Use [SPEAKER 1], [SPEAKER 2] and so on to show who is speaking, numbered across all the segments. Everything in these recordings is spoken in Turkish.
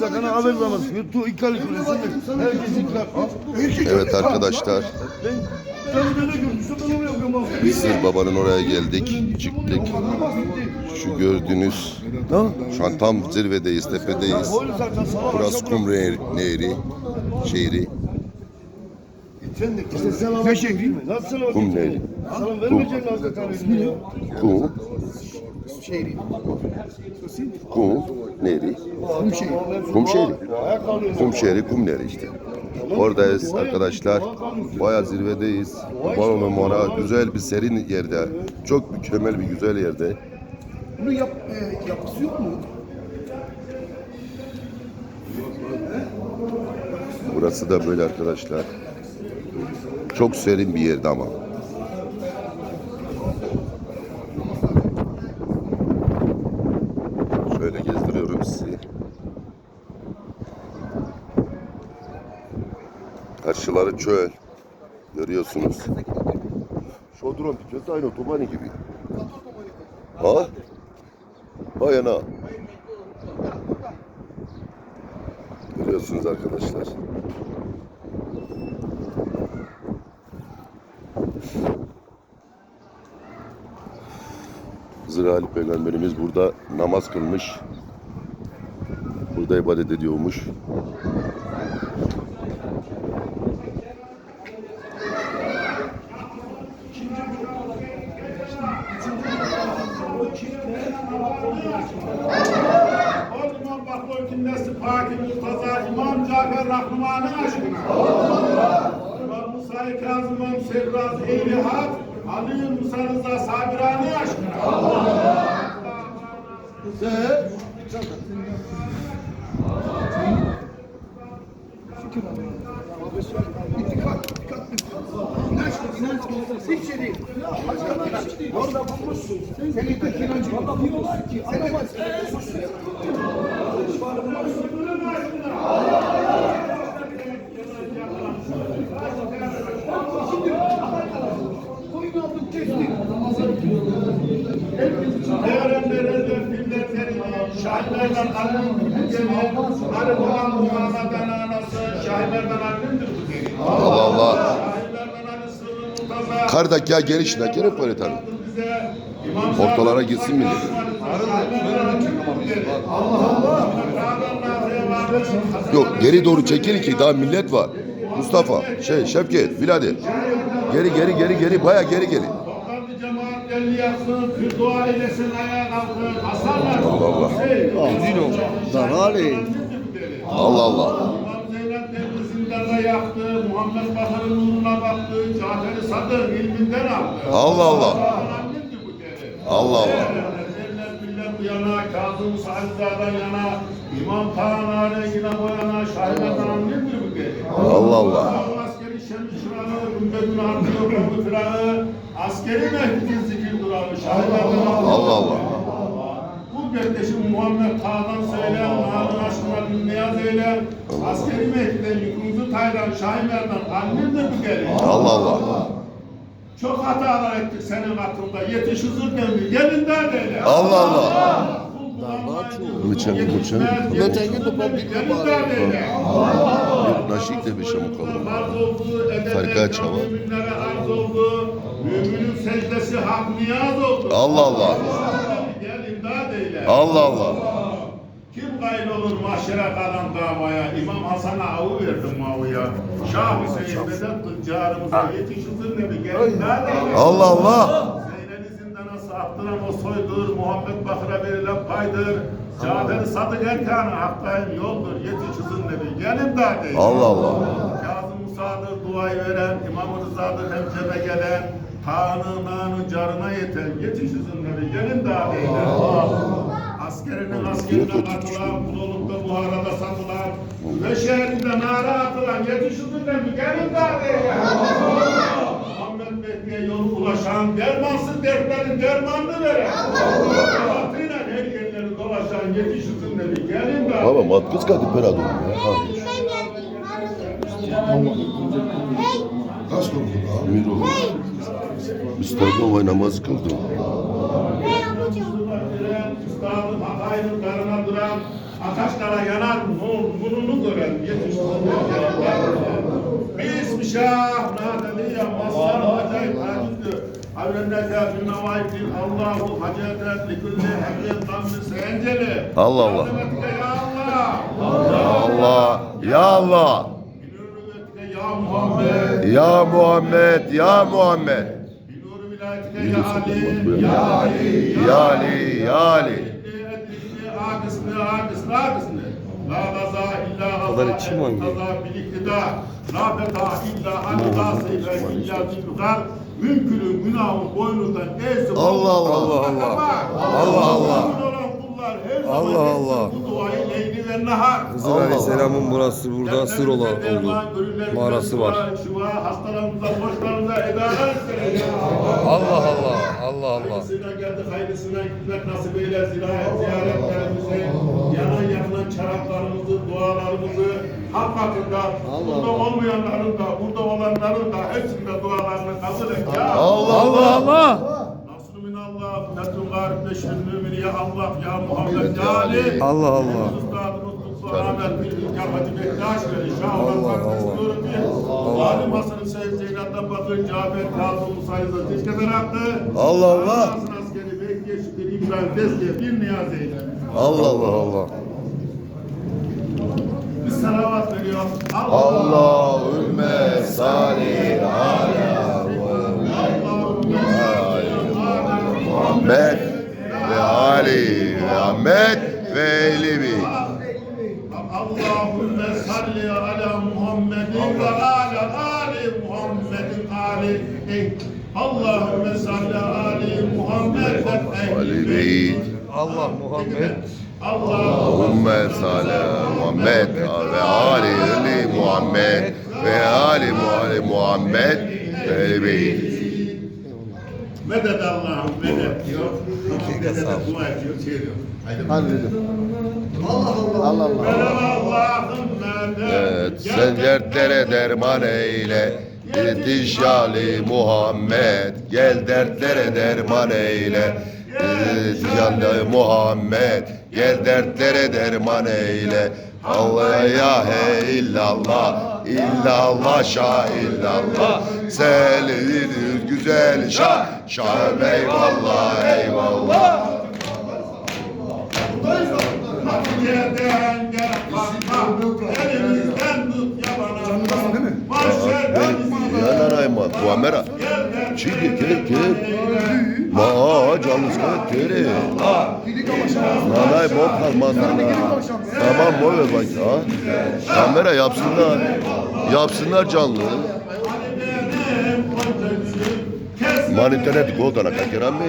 [SPEAKER 1] zaten haber namazı kılıyor. Tu ikali kılıyorsun. Herkes.
[SPEAKER 2] Evet arkadaşlar. Mısır babanın oraya geldik. Çıktık. Şu gördüğünüz şu an tam zirvedeyiz, tepedeyiz. Burası
[SPEAKER 1] akşam
[SPEAKER 2] Kum Nehri, şehri.
[SPEAKER 1] İşte selam
[SPEAKER 2] Nehri. Kum Nehri.
[SPEAKER 1] Kum şehri.
[SPEAKER 2] Kum şehri.
[SPEAKER 1] Ayak kalıyor.
[SPEAKER 2] Kum şehri, kum nehri işte. Oradayız arkadaşlar. Bayağı zirvedeyiz. Olayım ona. Güzel bir serin yerde. Çok mükemmel bir güzel yerde.
[SPEAKER 3] Bunun yap, e, yapısı yok mu?
[SPEAKER 2] Burası da böyle arkadaşlar. Çok serin bir yerde ama. Şöyle gezdiriyorum sizi. Karşıları çöl. Görüyorsunuz. Şodron dikmesi aynı otobani gibi. Ha? Vay ana. Görüyorsunuz arkadaşlar. Hızır Ali Peygamberimiz burada namaz kılmış. Burada ibadet ediyormuş.
[SPEAKER 4] O İmam Bakır Kündesi Paki Murtaza İmam Cafer Rahman'ın aşkına. İmam Musa-i Kazım İmam Serraz Ehli Hak Ali Musa Rıza Sabirani aşkına.
[SPEAKER 3] Dikkat, dikkat. İnanç, inanç, hiç şey değil. Orada bulmuşsun. Senin de inancın. Diyorlar ki adama
[SPEAKER 4] şahitlerden Ali'nin gülgeni Ali olan Muhammed'den anası şahitlerden Ali'nindir bu geri.
[SPEAKER 2] Allah Allah. Kardak ya kere böyle tabii.
[SPEAKER 4] bize İmam
[SPEAKER 2] Ortalara gitsin mi dedi. Yok geri doğru çekil ki daha millet var. Mustafa, şey Şevket, Biladi. Geri geri geri geri baya geri geri.
[SPEAKER 4] Bir dua eylesin ayağa kalkın, asarlar.
[SPEAKER 2] Allah Allah.
[SPEAKER 4] Dino,
[SPEAKER 1] Darali.
[SPEAKER 2] Allah Allah.
[SPEAKER 4] İmam Zeynep devri zindanda yaktı, Muhammed Bakır'ın nuruna baktı, Cafer-i Sadır ilminden aldı.
[SPEAKER 2] Allah Allah. Allah Allah.
[SPEAKER 4] Bu yana, Kazım Sa'd'dan yana, İmam Tanrı yine bu yana, Şahidatan annemdir bu devir.
[SPEAKER 2] Allah Allah.
[SPEAKER 4] Askeri şems şurağı, ümmedün artıyor, bu fırağı, askeri mehditin zikir durağı, Şahidatan
[SPEAKER 2] Allah Allah.
[SPEAKER 4] Bu kardeşim Muhammed Tağ'dan söyle, Mağdur aşkına bin niyaz eyle, askeri Mehdi'den yükümüzü tayran, Şahimer'den annemdir bu gelin.
[SPEAKER 2] Allah Allah.
[SPEAKER 4] Çok hatalar ettik senin hakkında. Yetiş huzur demir. Gelin daha değil.
[SPEAKER 2] Allah Allah. Bıçak,
[SPEAKER 4] daha değil.
[SPEAKER 2] Naşik de bir
[SPEAKER 4] oldu. edebe
[SPEAKER 2] Farkı aç ama.
[SPEAKER 4] Müminlere arz oldu. Müminin secdesi hak niyaz oldu.
[SPEAKER 2] Allah Allah.
[SPEAKER 4] Gelin daha değil.
[SPEAKER 2] Allah Allah.
[SPEAKER 4] Kim gayrı olur mahşere kalan davaya? İmam Hasan'a avu verdim mavuya. Şah Hüseyin Vedat tüccarımıza yetişizir nebi gelin değil.
[SPEAKER 2] Allah Allah.
[SPEAKER 4] Zeynel'i zindana saptıran o soydur, Muhammed Bakır'a verilen paydır. Cafer-i Sadık Erkan'ı hakkayın yoldur, yetişizin nebi, gelin daha değil.
[SPEAKER 2] Allah Allah.
[SPEAKER 4] Kazım Musa'dır, duayı veren, İmam-ı Rıza'dır, hemşeme gelen, Tanrı, nanı, carına yeten, yetişizin nebi, gelin daha değil. Askerinin askerine katılan, Kuloluk'ta Buhara'da satılan, ve şehrinde nara atılan, yetişizin nebi, gelin daha değil. Cennete yolu ulaşan dermansız dertlerin dermanını veren. Rahatıyla her yerleri dolaşan yetişirsin dedi. Gelin ben.
[SPEAKER 2] Baba matkız kadip ben adamım ya. Ha.
[SPEAKER 3] Kaç kokulu abi?
[SPEAKER 2] Emir oğlum. Müslüman ve namaz kıldım.
[SPEAKER 4] Üstadım Hatay'ın karına duran, Ataşlara yanar mumunu gören yetiştirdiği şah
[SPEAKER 2] Allah Allah.
[SPEAKER 4] Allah
[SPEAKER 2] Allah. Ya Allah.
[SPEAKER 4] Ya Muhammed.
[SPEAKER 2] Ya Muhammed. Ya Muhammed.
[SPEAKER 4] Ya Ali. Ya Ali.
[SPEAKER 2] Ya Ali. Ya Ali.
[SPEAKER 4] Ya Ali.
[SPEAKER 5] Kadar içim
[SPEAKER 4] gaza,
[SPEAKER 5] oynuyor.
[SPEAKER 4] Mümkünün günahın boynundan.
[SPEAKER 2] Allah Allah.
[SPEAKER 5] Allah Allah. Allah Allah.
[SPEAKER 4] Kullar her zaman
[SPEAKER 5] Allah
[SPEAKER 4] etsin
[SPEAKER 5] Allah.
[SPEAKER 4] Bu duayı leyli ve nahar.
[SPEAKER 5] Hızır Aleyhisselam'ın burası burada sır olan oldu. Mağarası var.
[SPEAKER 4] Şiva hastalarımıza, borçlarımıza edalar.
[SPEAKER 5] Allah Allah. Allah Allah.
[SPEAKER 4] Hayırlısıyla geldik, hayırlısıyla gitmek nasip eyle. Ziyaret, ziyaretlerimizi, yanan yakılan çaraplarımızı, dualarımızı hak hakkında, burada olmayanların da, burada olanların da hepsinde dualarını kabul et ya.
[SPEAKER 2] Allah
[SPEAKER 5] Allah Allah.
[SPEAKER 4] Nasrü beşir mümini ya Allah, ya Muhammed, ya Ali.
[SPEAKER 5] Allah Allah. Allah
[SPEAKER 4] Allah Allah. Alim Hasan'ın Seyyid Zeynep'ten Bakır, Cafer, Kazım, Musa Yazı, Tilke Beratlı.
[SPEAKER 2] Allah Allah.
[SPEAKER 4] Askeri Şükür, İbrahim, Tezkiye, bir niyaz eyle.
[SPEAKER 2] Allah Allah Allah.
[SPEAKER 4] Biz salavat veriyoruz.
[SPEAKER 2] Allahümme salli ala Muhammed ve Ali ve Ahmet ve Ehli
[SPEAKER 4] Allahümme salli ala Muhammedin ve ala ali Muhammedin ali Allahümme salli ali Muhammed ve
[SPEAKER 2] Ali
[SPEAKER 4] ehli
[SPEAKER 2] Beyt.
[SPEAKER 5] Allah Muhammed.
[SPEAKER 2] Allahümme salli ala Muhammed ve Ali Ali Muhammed ve Ali Ali Muhammed ve Ehli Beyt.
[SPEAKER 4] Medet Allah'ım medet diyor. Medet dua ediyor, şey diyor.
[SPEAKER 3] Allah Allah.
[SPEAKER 4] Medet Allah'ım medet.
[SPEAKER 2] Evet, sen dertlere derman eyle. Yetiş Ali Muhammed, gel dertlere derman eyle. Ali Muhammed, gel dertlere derman eyle. Allah ya he illallah, illallah şah illallah. Senin güzel şah, şah eyvallah eyvallah.
[SPEAKER 4] Yerden gel bakma, elimizden tut yabana. Mahşerden
[SPEAKER 2] Yanarayma, kere kere. Ma canlı sana kere. Nanay bok kalmazlar. Tamam boy ver bak ha. Kamera yapsınlar. Yapsınlar canlı. Man internet kodana kakiran mı?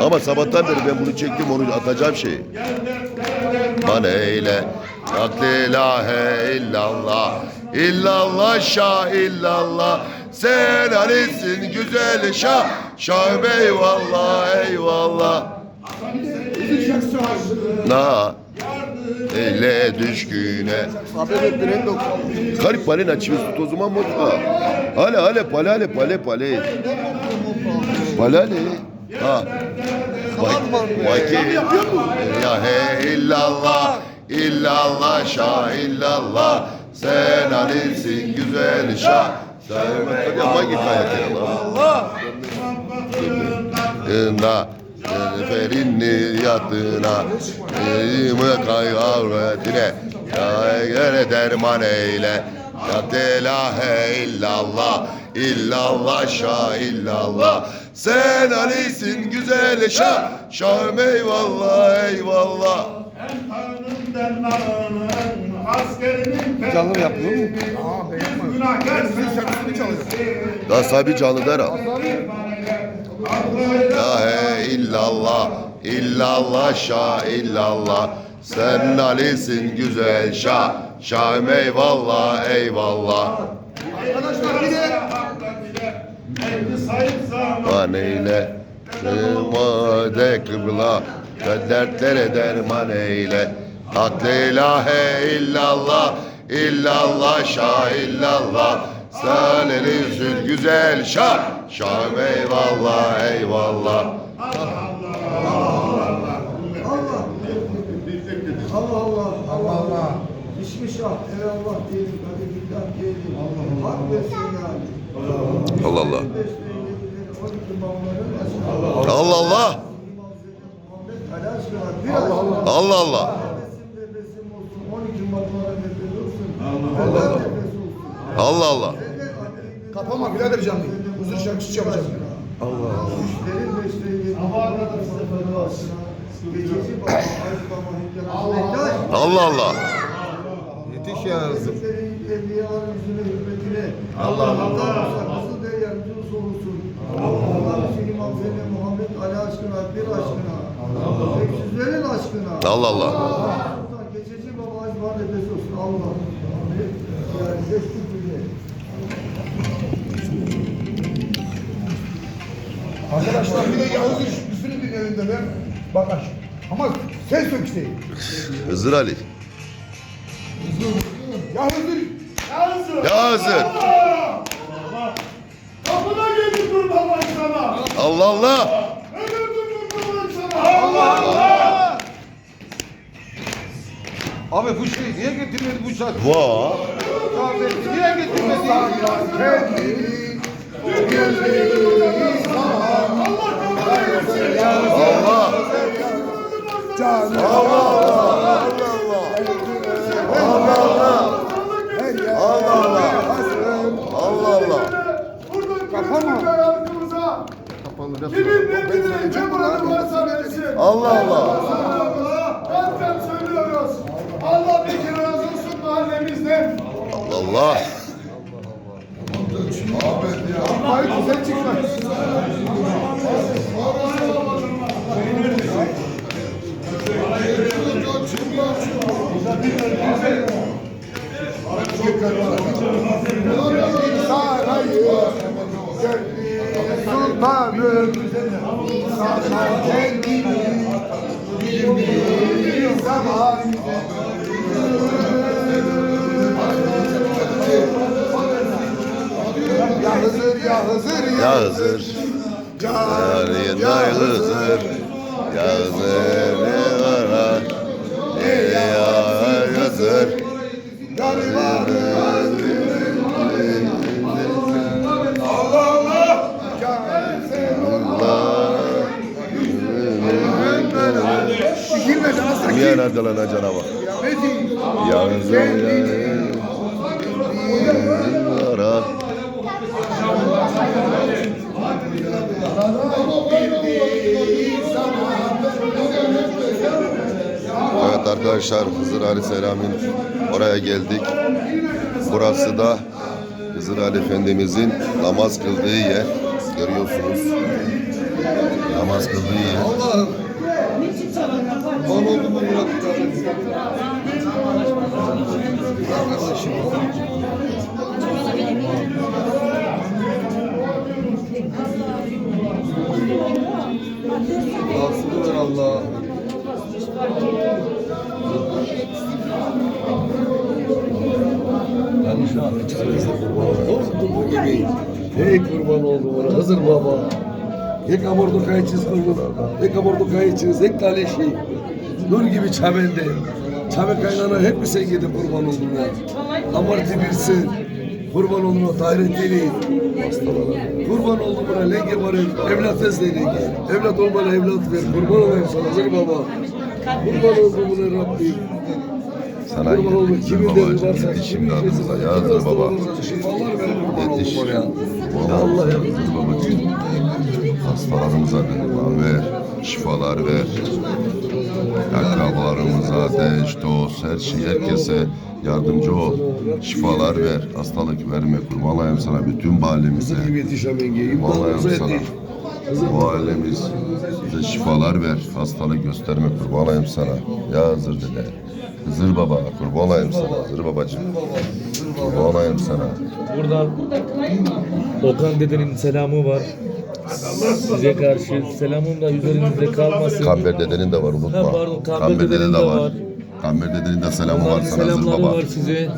[SPEAKER 2] Ama sabahtan beri ben bunu çektim onu atacağım şey. Man eyle. La ilahe illallah. İllallah şah illallah. Sen Ali'sin güzel şah. Şah eyvallah eyvallah. Na eyle düşküne. Garip pale na çivi tut o zaman mutlu. Hale hale pale hale pale pale. Pale hale. Ha. Bak ya he illallah illallah şah illallah sen Ali'sin güzel şah sen yapma git ayak Allah Yatına Ferinni yatına İlmi kayavretine Gere derman eyle. Ya ilahe illallah illallah şah illallah. Sen Ali'sin güzel şah Şahım eyvallah eyvallah.
[SPEAKER 4] Askerinin
[SPEAKER 5] Canlı yapıyor mu?
[SPEAKER 4] Günahkar
[SPEAKER 2] Da sabi canlı der ha. La he illallah illallah şah illallah. Sen Ali'sin güzel şah Şahım eyvallah eyvallah.
[SPEAKER 3] Arkadaşlar bir de
[SPEAKER 2] Maneyle Sığmade kıbla Dertlere derman eyle. Hak la ilahe illallah illallah şah illallah. Sen güzel şah Şahım eyvallah eyvallah
[SPEAKER 3] Allah Allah. Allah Allah. Bismillah. Eyvallah diyelim. Hadi dikkat diyelim. Hak ve selam.
[SPEAKER 2] Allah Allah
[SPEAKER 3] Besleyin.
[SPEAKER 2] Allah Allah. Allah Allah. Allah Allah.
[SPEAKER 3] Kapama birader canlıyı. Huzur şarkısı yapacağım.
[SPEAKER 2] Allah Allah.
[SPEAKER 1] Yetiş ya hızım.
[SPEAKER 3] Allah Allah. Nasıl der yardımcınız olursun. Allah seni Muhammed Muhammed Ali aşkına, bir aşkına. Eksizlerin aşkına.
[SPEAKER 2] Allah Allah.
[SPEAKER 3] Geçici baba acıma nefes olsun. Allah. Yani Arkadaşlar bir de Yavuz üstünü dinleyin de ben. Bak aç. Ama ses yok işte.
[SPEAKER 2] Hızır Ali.
[SPEAKER 3] Yavuz
[SPEAKER 2] Ya Hızır.
[SPEAKER 4] Kapına geldi kurban sana.
[SPEAKER 2] Allah Allah.
[SPEAKER 4] Allah Allah.
[SPEAKER 1] Abi bu şey niye getirmedi bu saat?
[SPEAKER 2] Vaa.
[SPEAKER 1] Niye getirmedi?
[SPEAKER 2] Allah. Allah Allah.
[SPEAKER 4] Buradan hayatımıza. Kimin nefsini ne muratı varsa versin.
[SPEAKER 2] Allah Allah.
[SPEAKER 4] Allah.
[SPEAKER 3] Sultanım sana kendimi bir zaman Ya Hızır ya Hızır
[SPEAKER 2] Ya Hızır. Yarına Hızır. Ya Hızır ne var? Canavar? Ya ya Hızır. Evet arkadaşlar Hızır Ali Selam'ın oraya geldik. Burası da Hızır Ali Efendimizin namaz kıldığı yer. Görüyorsunuz. Namaz kıldığı yer.
[SPEAKER 1] Allah'ım. Bana oldu mu Murat Nasıl ver Allah. Ben şu an kurban oldum ona Hızır baba. Ek amordu kayıtsız kurban. Ek amordu kayıtsız. Ek taleşi. Nur gibi çamende. Çame kaynana hep mi sen gidip kurban oldun ya? Amartı birsin. Kurban oldum o Tahir Deli. Kurban oldum buna lenge var evlat ezle lenge. Evlat olmalı evlat ver. Kurban olayım sana Hızır baba. Kurban oldum buna Rabbim.
[SPEAKER 2] Sana
[SPEAKER 1] Kurban oldum.
[SPEAKER 2] Hızır
[SPEAKER 1] Kimin derdi
[SPEAKER 2] babacığım
[SPEAKER 1] varsa.
[SPEAKER 2] yetiş şimdi aramızda. Ya Hızır baba.
[SPEAKER 1] Şifalar ver kurban oldum
[SPEAKER 2] Yetiş.
[SPEAKER 1] ya. Allah ya.
[SPEAKER 2] Hızır babacığım. Hastalarımıza Allah ver. Şifalar ver. Akrabalarımıza, eş, dost, her şey, herkese yardımcı ol. Şifalar ver. Hastalık verme. Kurban olayım sana bütün mahallemize. Vallahi sana. Bu ailemiz bize şifalar ver. Hastalık gösterme. Kurban olayım sana. Ya Hızır dede. Hızır baba. Kurban olayım sana. Hızır babacığım. Kurban olayım sana.
[SPEAKER 6] Buradan Okan dedenin selamı var. Size karşı selamım da üzerinizde kalmasın.
[SPEAKER 2] Kamber dedenin de var
[SPEAKER 6] Ha,
[SPEAKER 2] unutma.
[SPEAKER 6] pardon, Kamber dedenin de var.
[SPEAKER 2] Kamber dedenin de selamı var
[SPEAKER 6] Onların
[SPEAKER 2] sana Hızır baba.
[SPEAKER 6] var size.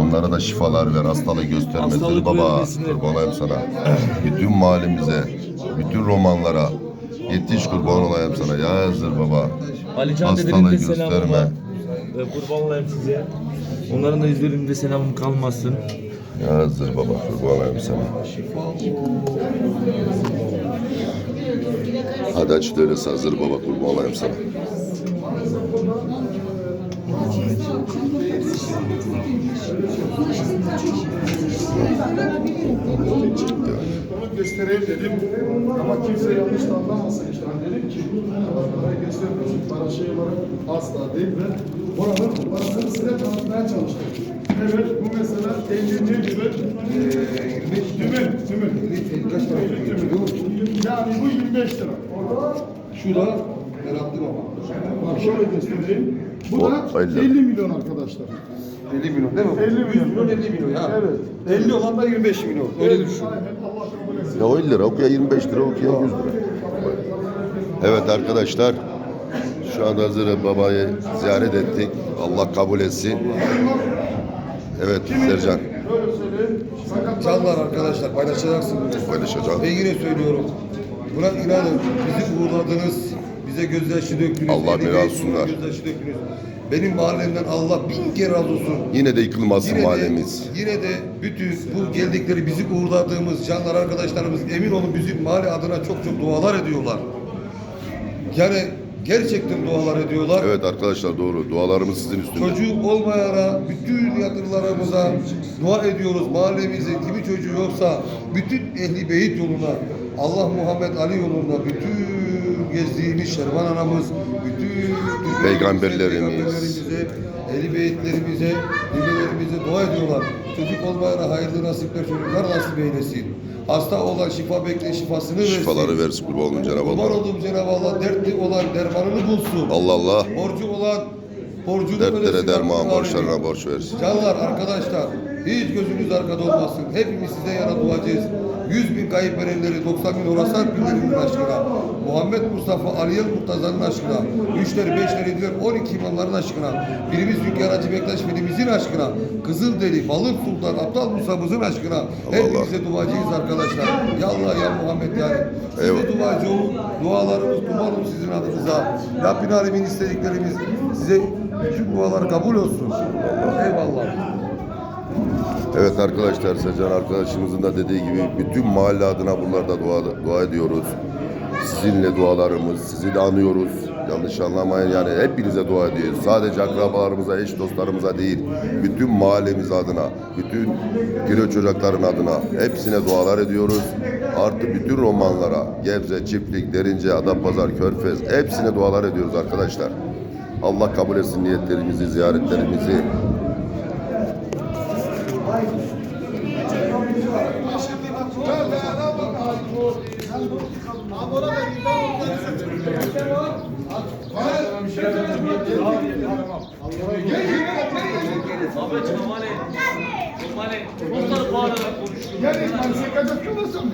[SPEAKER 2] Onlara da şifalar ver. Hastalık gösterme Hızır
[SPEAKER 6] Hastalık
[SPEAKER 2] baba. Kurban olayım sana. Bütün mahallemize, bütün romanlara yetiş kurban olayım sana. Ya Hızır baba.
[SPEAKER 6] Alican
[SPEAKER 2] Hastalığı
[SPEAKER 6] de selamı
[SPEAKER 2] gösterme.
[SPEAKER 6] var. Ve kurban olayım size. Onların da üzerinde selamım kalmasın.
[SPEAKER 2] Hazır baba kurban olayım sana. Hadi aç öyleyse hazır baba kurban olayım sana.
[SPEAKER 3] Onu göstereyim dedim ama kimse yanlış da anlamasın işte. Dedim ki para göstermiyorsun, para şey olarak asla değil ve oranın parasını size tanıtmaya çalıştım. Evet bu mesela 50 ne gibi? Ee, 25 dümen, dümen. Kaç para? Yani bu 25 lira. Orada
[SPEAKER 1] Şu da ben attım ama.
[SPEAKER 3] bak şöyle göstereyim. Bu da
[SPEAKER 2] O, elli.
[SPEAKER 3] 50 milyon arkadaşlar.
[SPEAKER 1] 50 milyon değil mi?
[SPEAKER 3] 50 milyon.
[SPEAKER 1] 100 milyon 50 milyon ya.
[SPEAKER 3] Evet.
[SPEAKER 1] 50 olan da 25 milyon. Öyle düşün.
[SPEAKER 2] Ya 50 lira okuya 25 lira okuya 100 lira. Evet arkadaşlar şu anda hazır babayı ziyaret ettik. Allah kabul etsin. Evet Sercan
[SPEAKER 3] Böyle söyleyeyim. Sakatlar
[SPEAKER 1] Canlar arkadaşlar paylaşacaksınız.
[SPEAKER 2] paylaşacağım.
[SPEAKER 1] Ve yine söylüyorum. Buna inanın bizi uğurladınız. Bize gözyaşı döktünüz.
[SPEAKER 2] Allah olsunlar.
[SPEAKER 1] Gözyaşı döktünüz. Benim mahallemden Allah bin kere razı olsun.
[SPEAKER 2] Yine de yıkılmasın
[SPEAKER 1] Yine
[SPEAKER 2] mahallemiz.
[SPEAKER 1] de, yine de bütün bu geldikleri bizi uğurladığımız canlar arkadaşlarımız emin olun bizim mahalle adına çok çok dualar ediyorlar. Yani gerçekten dualar ediyorlar.
[SPEAKER 2] Evet arkadaşlar doğru. Dualarımız sizin üstünde.
[SPEAKER 1] Çocuğu olmayana bütün yakınlarımıza dua ediyoruz. Mahallemize kimi çocuğu yoksa bütün ehli beyit yoluna Allah Muhammed Ali yolunda bütün gezdiğimiz Şervan anamız bütün
[SPEAKER 2] Peygamberlerimiz.
[SPEAKER 1] ehli beyitlerimize, nimelerimize dua ediyorlar. Çocuk olmayana hayırlı nasipler çocuklar nasip eylesin. Hasta olan şifa bekleyen şifasını versin.
[SPEAKER 2] Şifaları versin kurban olun Cenab-ı
[SPEAKER 1] Kurban
[SPEAKER 2] Allah.
[SPEAKER 1] olduğum Cenab-ı Allah dertli olan dermanını bulsun.
[SPEAKER 2] Allah Allah
[SPEAKER 1] Borcu olan borcunu
[SPEAKER 2] dertlere derman borçlarına borç versin.
[SPEAKER 1] Canlar arkadaşlar hiç gözünüz arkada olmasın. Hepimiz size yana duacağız. 100 bin kayıp verenleri 90 bin Orasan binlerinin aşkına. Muhammed Mustafa Aliye Murtaza'nın aşkına. Üçleri, beşleri, yediler, 12 imamların aşkına. Birimiz Hünkar Hacı Bektaş Velimiz aşkına. Kızılderili, Balık Sultan, Aptal Musa'mızın aşkına. Hepinize duacağız arkadaşlar. Ya Allah ya Muhammed yani. Size
[SPEAKER 2] Eyvallah.
[SPEAKER 1] duacı olun. Dualarımız umarım sizin adınıza. Rabbin Alemin istediklerimiz size bütün dualar kabul olsun. Eyvallah.
[SPEAKER 2] Evet arkadaşlar Sercan arkadaşımızın da dediği gibi bütün mahalle adına bunlarda dua, dua ediyoruz. Sizinle dualarımız, sizi de anıyoruz. Yanlış anlamayın yani hepinize dua ediyoruz. Sadece akrabalarımıza, eş dostlarımıza değil, bütün mahallemiz adına, bütün kilo çocukların adına hepsine dualar ediyoruz. Artı bütün romanlara, Gebze, Çiftlik, Derince, Adapazarı, Körfez hepsine dualar ediyoruz arkadaşlar. Allah kabul etsin niyetlerimizi, ziyaretlerimizi.
[SPEAKER 3] Yani ben sekacak olmasın.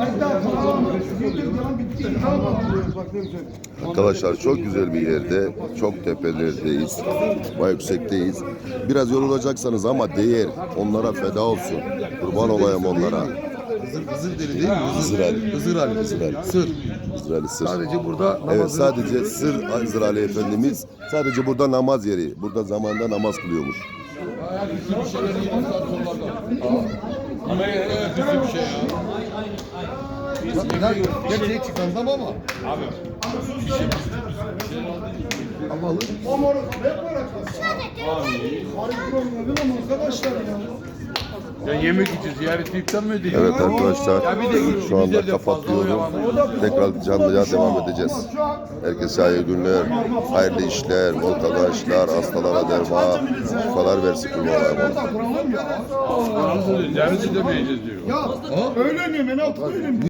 [SPEAKER 3] Az daha falan. bitti. Tamam. Bak ne güzel.
[SPEAKER 2] Arkadaşlar çok güzel bir yerde, çok tepelerdeyiz, bayağı yüksekteyiz. Biraz yorulacaksanız ama değer, onlara feda olsun. Kurban olayım onlara.
[SPEAKER 1] Hızır, hızır deli değil mi? Hızır,
[SPEAKER 2] Hızır Ali.
[SPEAKER 1] Hızır Ali. Hızır Ali. Sır.
[SPEAKER 2] İsrail Sır.
[SPEAKER 1] Sadece burada namazı...
[SPEAKER 2] Evet sadece Sır Ali Efendimiz sadece burada namaz yeri. Burada zamanda namaz kılıyormuş.
[SPEAKER 1] Ya, gerçeği çıkardım ama. Abi. Allah'ım.
[SPEAKER 3] O moruk ne bırakasın? Harika olmadı ama arkadaşlar ya.
[SPEAKER 7] Ya yemek için ziyaret iptal mi edeyim?
[SPEAKER 2] Evet arkadaşlar
[SPEAKER 7] Ya bir de
[SPEAKER 2] şu anda kapatıyorum. Tekrar canlıya devam edeceğiz. Herkese hayırlı günler, hayırlı işler, bol kazançlar, hastalara derma, şifalar versin kurban olayım onlara.
[SPEAKER 3] Duralım ya.
[SPEAKER 7] Ziyaret edemeyeceğiz diyor.
[SPEAKER 3] Ya öyle mi? Ben altı?